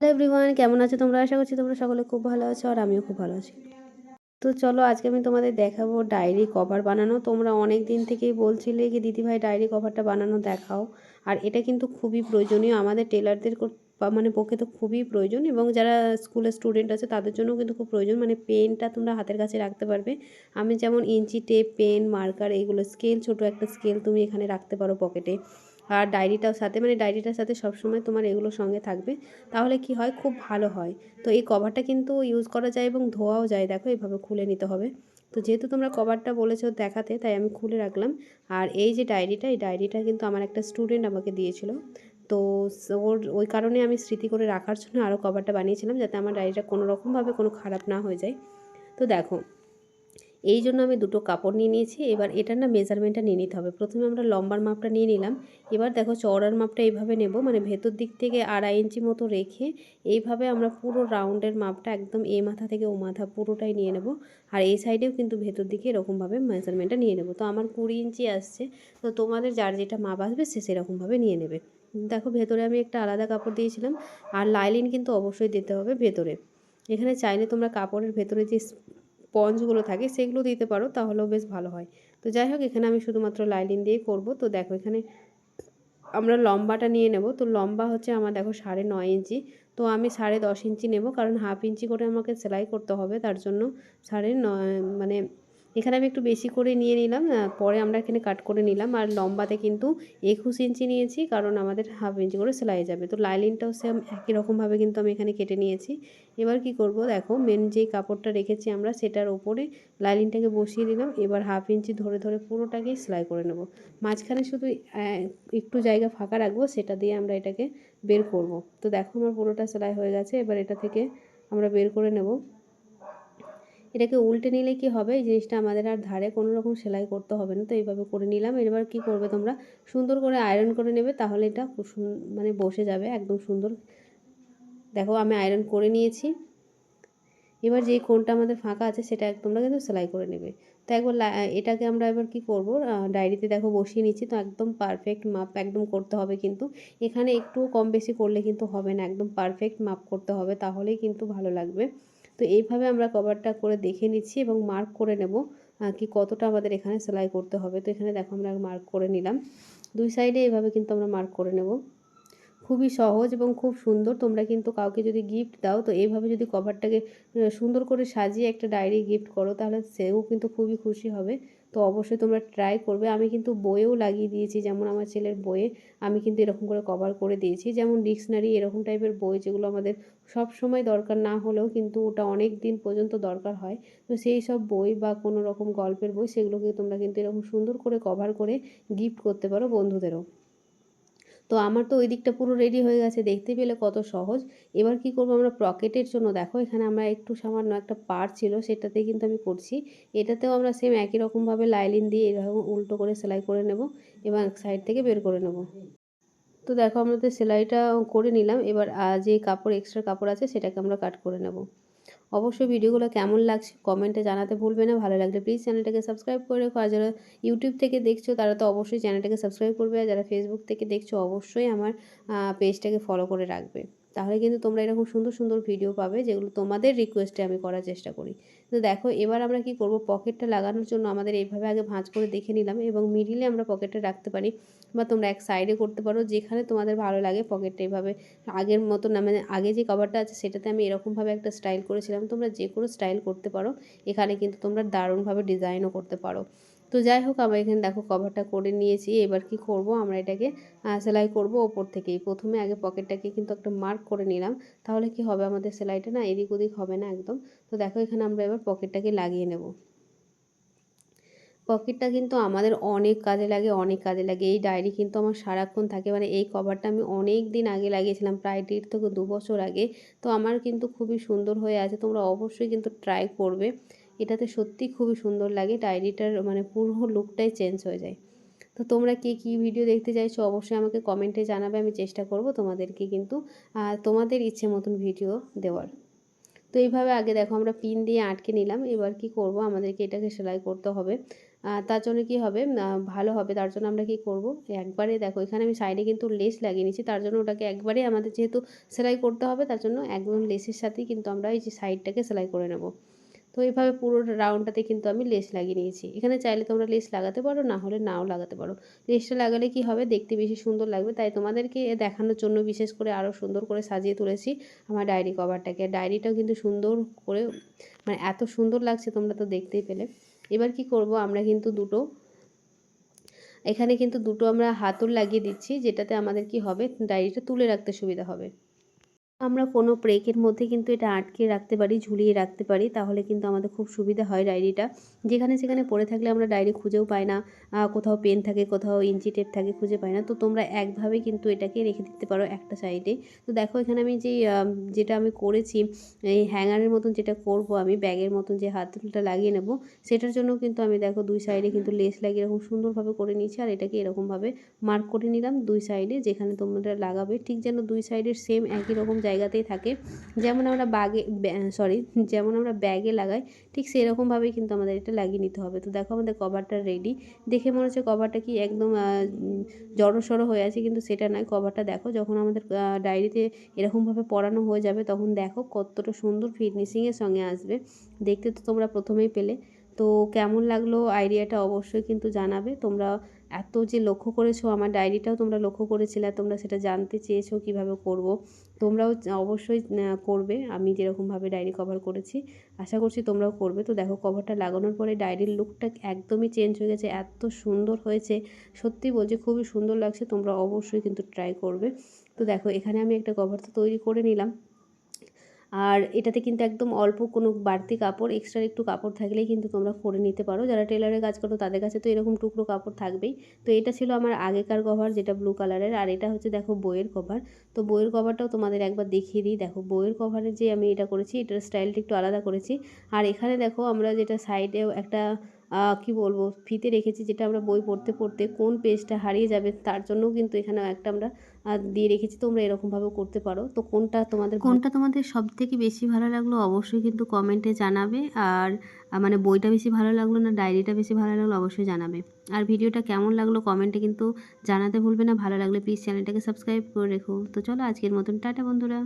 Hello everyone কেমন আছো তোমরা? আশা করছি তোমরা সকলে খুব ভালো আছো আর আমিও খুব ভালো আছি। তো চলো আজকে আমি তোমাদের দেখাবো ডায়েরি কভার বানানো। তোমরা অনেক দিন থেকেই বলছিলে কি, দিদিভাই, ডায়েরি কভারটা বানানো দেখাও। আর এটা কিন্তু খুবই প্রয়োজনীয়। আমাদের টেলারদের মানে পক্ষে তো খুবই প্রয়োজন এবং যারা স্কুলের স্টুডেন্ট আছে, তাদের জন্য কিন্তু খুব প্রয়োজন। মানে পেনটা তোমরা হাতের কাছে রাখতে পারবে। আমি যেমন ইঞ্চি টেপ, পেন, মার্কার, এগুলো স্কেল, ছোট একটা স্কেল তুমি এখানে রাখতে পারো পকেটে। আর ডায়েরিটাও সাথে মানে ডায়েরিটার সাথে সবসময় তোমার এগুলো সঙ্গে থাকবে। তাহলে কি হয়? খুব ভালো হয়। তো এই কভারটা কিন্তু ইউজ করা যায় এবং ধোয়াও যায়, দেখো এইভাবে খুলে নিতে হবে। তো যেহেতু তোমরা কভারটা বলেছ দেখাতে, তাই আমি খুলে রাখলাম। আর এই যে ডায়েরিটা এই ডায়েরিটা কিন্তু আমার একটা স্টুডেন্ট আমাকে দিয়েছিল। তো ওর, ওই কারণে আমি স্মৃতি করে রাখার জন্য আরও কভারটা বানিয়েছিলাম, যাতে আমার ডায়েরিটা কোনো রকমভাবে কোনো খারাপ না হয়ে যায়। তো দেখো এই জন্য আমি দুটো কাপড় নিয়ে নিয়েছি। এবার এটার না মেজারমেন্টটা নিয়ে নিতে হবে। প্রথমে আমরা লম্বার মাপটা নিয়ে নিলাম। এবার দেখো চওড়ার মাপটা এইভাবে নেব। মানে ভেতর দিক থেকে আড়াই ইঞ্চি মতো রেখে এইভাবে আমরা পুরো রাউন্ডের মাপটা একদম এ মাথা থেকে ও মাথা পুরোটাই নিয়ে নেব। আর এই সাইডেও কিন্তু ভেতর দিকে এরকমভাবে মেজারমেন্টটা নিয়ে নেব। তো আমার কুড়ি ইঞ্চি আসছে। তো তোমাদের যার যেটা মাপ আসবে সে সেরকমভাবে নিয়ে নেবে। দেখো ভেতরে আমি একটা আলাদা কাপড় দিয়েছিলাম। আর লাইলিন কিন্তু অবশ্যই দিতে হবে ভেতরে। এখানে চাইলে তোমরা কাপড়ের ভেতরে যে স্পঞ্জগুলো থাকে সেগুলো দিতে পারো তাহলেও বেশ ভালো হয়। তো যাই হোক, এখানে আমি শুধুমাত্র লাইলিন দিয়ে করব। তো দেখো, এখানে আমরা লম্বাটা নিয়ে নেব। তো লম্বা হচ্ছে আমার দেখো সাড়ে নয় ইঞ্চি। তো আমি সাড়ে দশ ইঞ্চি নেব কারণ হাফ ইঞ্চি করে আমাকে সেলাই করতে হবে। তার জন্য সাড়ে নয় মানে এখানে আমি একটু বেশি করে নিয়ে নিলাম পরে আমরা এখানে কাট করে নিলাম। আর লম্বাতে কিন্তু একুশ ইঞ্চি নিয়েছি, কারণ আমাদের হাফ ইঞ্চি করে সেলাই যাবে। তো লাইলিনটাও সেম একই রকমভাবে কিন্তু আমি এখানে কেটে নিয়েছি। এবার কি করব দেখো মেন যেই কাপড়টা রেখেছি আমরা, সেটার ওপরে লাইলিনটাকে বসিয়ে দিলাম। এবার হাফ ইঞ্চি ধরে ধরে পুরোটাকেই সেলাই করে নেব। মাঝখানে শুধু একটু জায়গা ফাঁকা রাখব, সেটা দিয়ে আমরা এটাকে বের করব। তো দেখো আমার পুরোটা সেলাই হয়ে গেছে, এবার এটা থেকে আমরা বের করে নেব। এটাকে উল্টে নিলে কি হবে? এই জিনিসটা আমাদের আর ধারে কোনো রকম সেলাই করতে হবে না। তো এইভাবে করে নিলাম। এবার কি করবে তোমরা? সুন্দর করে আয়রন করে নেবে, তাহলে এটা মানে বসে যাবে একদম সুন্দর। দেখো আমি আয়রন করে নিয়েছি। এবার যেই কোনটা আমাদের ফাঁকা আছে, সেটা তোমরা কিন্তু সেলাই করে নেবে। তো একবার এটাকে আমরা এবার কি করব? ডায়েরিতে দেখো বসিয়ে নিচ্ছি। তো একদম পারফেক্ট মাপ একদম করতে হবে কিন্তু। এখানে একটু কম বেশি করলে কিন্তু হবে না। একদম পারফেক্ট মাপ করতে হবে, তাহলেই কিন্তু ভালো লাগবে। তো এইভাবে আমরা কভারটা করে দেখে নিচ্ছি এবং মার্ক করে নেব কি কতটা আমাদের এখানে সেলাই করতে হবে। তো এখানে দেখো আমরা মার্ক করে নিলাম। দুই সাইডে এভাবে কিন্তু আমরা মার্ক করে নেব। খুবই সহজ এবং খুব সুন্দর। তোমরা কিন্তু কাউকে যদি গিফট দাও, তো এইভাবে যদি কভারটাকে সুন্দর করে সাজিয়ে একটা ডায়েরি গিফট করো, তাহলে সেও কিন্তু খুবই খুশি হবে। তো অবশ্যই তোমরা ট্রাই করবে। আমি কিন্তু বইয়েও লাগিয়ে দিয়েছি, যেমন আমার ছেলের বইয়ে। আমি কিন্তু এরকম করে কভার করে দিয়েছি। যেমন ডিকশনারি এরকম টাইপের বই যেগুলো আমাদের সব সময় দরকার না হলেও কিন্তু ওটা অনেক দিন পর্যন্ত দরকার হয়। তো সেই সব বই বা কোনো রকম গল্পের বই সেগুলোকে তোমরা কিন্তু এরকম সুন্দর করে কভার করে গিফট করতে পারো বন্ধুদেরও। তো আমার তো ওই দিকটা পুরো রেডি হয়ে গেছে, দেখতে পেলে কত সহজ। এবার কি করব আমরা পকেটের জন্য? দেখো, এখানে আমরা একটু সামান্য একটা পার ছিল সেটাতে কিন্তু আমি করছি। এটাতেও আমরা সেম একই রকমভাবে লাইলিন দিয়ে এরকম উল্টো করে সেলাই করে নেব এবং সাইড থেকে বের করে নেব। তো দেখো, আমরা তো সেলাইটা করে নিলাম। এবার যে কাপড় এক্সট্রা কাপড় আছে, সেটাকে আমরা কাট করে নেব। অবশ্যই ভিডিওগুলো কেমন লাগছে কমেন্টে জানাতে ভুলবে না। ভালো লাগলে প্লিজ চ্যানেলটাকে সাবস্ক্রাইব করে রেখো। আর যারা ইউটিউব থেকে দেখছ, তারা তো অবশ্যই চ্যানেলটাকে সাবস্ক্রাইব করবে। আর যারা ফেসবুক থেকে দেখছ, অবশ্যই আমার পেজটাকে ফলো করে রাখবে। তাহলে কিন্তু তোমরা এরকম সুন্দর সুন্দর ভিডিও পাবে যেগুলো তোমাদের রিকোয়েস্টে আমি করার চেষ্টা করি। তো দেখো, এবার আমরা কি করব? পকেটটা লাগানোর জন্য আমাদের এইভাবে আগে ভাঁজ করে দেখে নিলাম এবং মিডিলে আমরা পকেটটা রাখতে পারি বা তোমরা এক সাইডে করতে পারো যেখানে তোমাদের ভালো লাগে পকেটটা এভাবে আগের মতো না মানে আগে যে কভারটা আছে সেটাতে আমি এরকমভাবে একটা স্টাইল করেছিলাম। তোমরা যে কোনো স্টাইল করতে পারো। এখানে কিন্তু তোমরা দারুণভাবে ডিজাইনও করতে পারো। তো যাই হোক, আমরা এখানে দেখো কভারটা করে নিয়েছি। এবার কি করব? আমরা এটাকে সেলাই করব ওপর থেকেই। প্রথমে আগে পকেটটাকে কিন্তু একটা মার্ক করে নিলাম। তাহলে কি হবে? আমাদের সেলাইটা না এদিক ওদিক হবে না একদম। তো দেখো, এখানে আমরা এবার পকেটটাকে লাগিয়ে নেব। পকেটটা কিন্তু আমাদের অনেক কাজে লাগে, অনেক কাজে লাগে। এই ডায়েরি কিন্তু আমার সারাক্ষণ থাকে। মানে এই কভারটা আমি অনেক দিন আগে লাগিয়েছিলাম, প্রায় দেড় থেকে দু বছর আগে। তো আমার কিন্তু খুবই সুন্দর হয়ে আছে। তোমরা অবশ্যই কিন্তু ট্রাই করবে। এটাতে সত্যি খুবই সুন্দর লাগে ডায়েরিটার মানে পুরো লুকটাই চেঞ্জ হয়ে যায়। তো তোমরা কে কী ভিডিও দেখতে চাইছো অবশ্যই আমাকে কমেন্টে জানাবে, আমি চেষ্টা করব তোমাদেরকে কিন্তু তোমাদের ইচ্ছে মতন ভিডিও দেওয়ার। তো এইভাবে আগে দেখো আমরা পিন দিয়ে আটকে নিলাম, এবার কি করব, আমাদেরকে এটাকে সেলাই করতে হবে। তার জন্য কি হবে? ভালো হবে, তার জন্য আমরা কি করব? একবারে দেখো, এখানে আমি সাইডে কিন্তু লেস লাগিয়ে নিয়েছি, তার জন্য ওটাকে একবারে আমাদের যেহেতু সেলাই করতে হবে, তার জন্য একদম লেসের সাথেই কিন্তু আমরা এই যে সাইডটাকে সেলাই করে নেব। তো এইভাবে পুরো রাউন্ডটাতে কিন্তু আমি লেস লাগিয়ে নিয়েছি। এখানে চাইলে তোমরা লেস লাগাতে পারো, না হলে নাও লাগাতে পারো। লেসটা লাগালে কি হবে? দেখতে বেশি সুন্দর লাগবে। তাই তোমাদেরকে দেখানোর জন্য বিশেষ করে আরও সুন্দর করে সাজিয়ে তুলেছি আমার ডায়েরি কভারটাকে ডায়েরিটাও কিন্তু সুন্দর করে মানে এত সুন্দর লাগছে তোমরা তো দেখতেই পেলে। এবার কি করব? আমরা কিন্তু দুটো, এখানে কিন্তু দুটো আমরা হাতল লাগিয়ে দিচ্ছি, যেটাতে আমাদের কি হবে? ডায়েরিটা তুলে রাখতে সুবিধা হবে। আমরা কোনো ব্রেকের মধ্যে কিন্তু এটা আটকে রাখতে পারি, ঝুলিয়ে রাখতে পারি, তাহলে কিন্তু আমাদের খুব সুবিধা হয় ডায়েরিটা যেখানে সেখানে পড়ে থাকলে আমরা ডায়েরি খুঁজেও পাই না কোথাও পেন থাকে, কোথাও ইঞ্চি টেপ থাকে, খুঁজে পাই না। তো তোমরা একভাবে কিন্তু এটাকে রেখে দিতে পারো একটা সাইডে তো দেখো এখানে আমি যে যেটা আমি করেছি, এই হ্যাঙ্গারের মতন যেটা করব আমি ব্যাগের মতন যে হাতলটা লাগিয়ে নেব, সেটার জন্য কিন্তু আমি দেখো দুই সাইডে কিন্তু লেস লাগিয়ে এরকম সুন্দরভাবে করে নিয়েছি, আর এটাকে এরকমভাবে মার্ক করে নিলাম দুই সাইডে যেখানে তোমরা লাগাবে, ঠিক যেন দুই সাইডের সেম একই রকম জায়গাতেই থাকে। যেমন আমরা বাগে সরি যেমন আমরা ব্যাগে লাগাই, ঠিক সেরকমভাবেই কিন্তু আমাদের এটা লাগিয়ে নিতে হবে। তো দেখো আমাদের কভারটা রেডি দেখে মনে হচ্ছে কভারটা কি একদম জড়ো সড়ো হয়ে আছে, কিন্তু সেটা নয়। কভারটা দেখো, যখন আমাদের ডায়েরিতে এরকমভাবে পড়ানো হয়ে যাবে, তখন দেখো কতটা সুন্দর ফিনিশিংয়ের সঙ্গে আসবে। দেখতে তো তোমরা প্রথমেই পেলে। তো কেমন লাগল আইডিয়াটা অবশ্যই কিন্তু জানাবে। তোমরা এত যে লক্ষ্য করেছ, আমার ডায়েরিটাও তোমরা লক্ষ্য করেছিলে, তোমরা সেটা জানতে চেয়েছো কীভাবে করব, তোমরাও অবশ্যই করবে। আমি যেরকমভাবে ডায়েরি কভার করেছি, আশা করছি তোমরাও করবে। তো দেখো কভারটা লাগানোর পরে ডায়েরির লুকটা একদমই চেঞ্জ হয়ে গেছে, এত সুন্দর হয়েছে। সত্যি বলছি, খুবই সুন্দর লাগছে, তোমরা অবশ্যই কিন্তু ট্রাই করবে। তো দেখো, এখানে আমি একটা কভার তো তৈরি করে নিলাম। আর এটাতে কিন্তু একদম অল্প কোনো বাড়তি কাপড় এক্সট্রা একটু কাপড় থাকলেই কিন্তু তোমরা করে নিতে পারো। যারা টেলারের কাজ করো, তাদের কাছে তো এরকম টুকরো কাপড় থাকবেই। তো এটা ছিল আমার আগেকার কভার যেটা ব্লু কালারের আর এটা হচ্ছে দেখো বইয়ের কভার তো বইয়ের কভারটাও তোমাদের একবার দেখিয়ে দিই। দেখো বইয়ের কভারে যে আমি এটা করেছি, এটার স্টাইলটা একটু আলাদা করেছি। আর এখানে দেখো আমরা যেটা সাইডেও একটা কি বলব ফিতে রেখেছি যেটা আমরা বই পড়তে পড়তে কোন পেজটা হারিয়ে যাবে তার জন্যও কিন্তু এখানে একটা আমরা দিয়ে রেখেছি। তোমরা এরকমভাবেও করতে পারো। তো কোনটা তোমাদের কোনটা তোমাদের সব থেকে বেশি ভালো লাগল অবশ্যই কিন্তু কমেন্টে জানাবে। আর মানে বইটা বেশি ভালো লাগল না ডায়েরিটা বেশি ভালো লাগল অবশ্যই জানাবে। আর ভিডিওটা কেমন লাগল কমেন্টে কিন্তু জানাতে ভুলবে না। ভালো লাগলে প্লিজ চ্যানেলটাকে সাবস্ক্রাইব করে রেখো। তো চলো আজকের মতন, টাটা বন্ধুরা।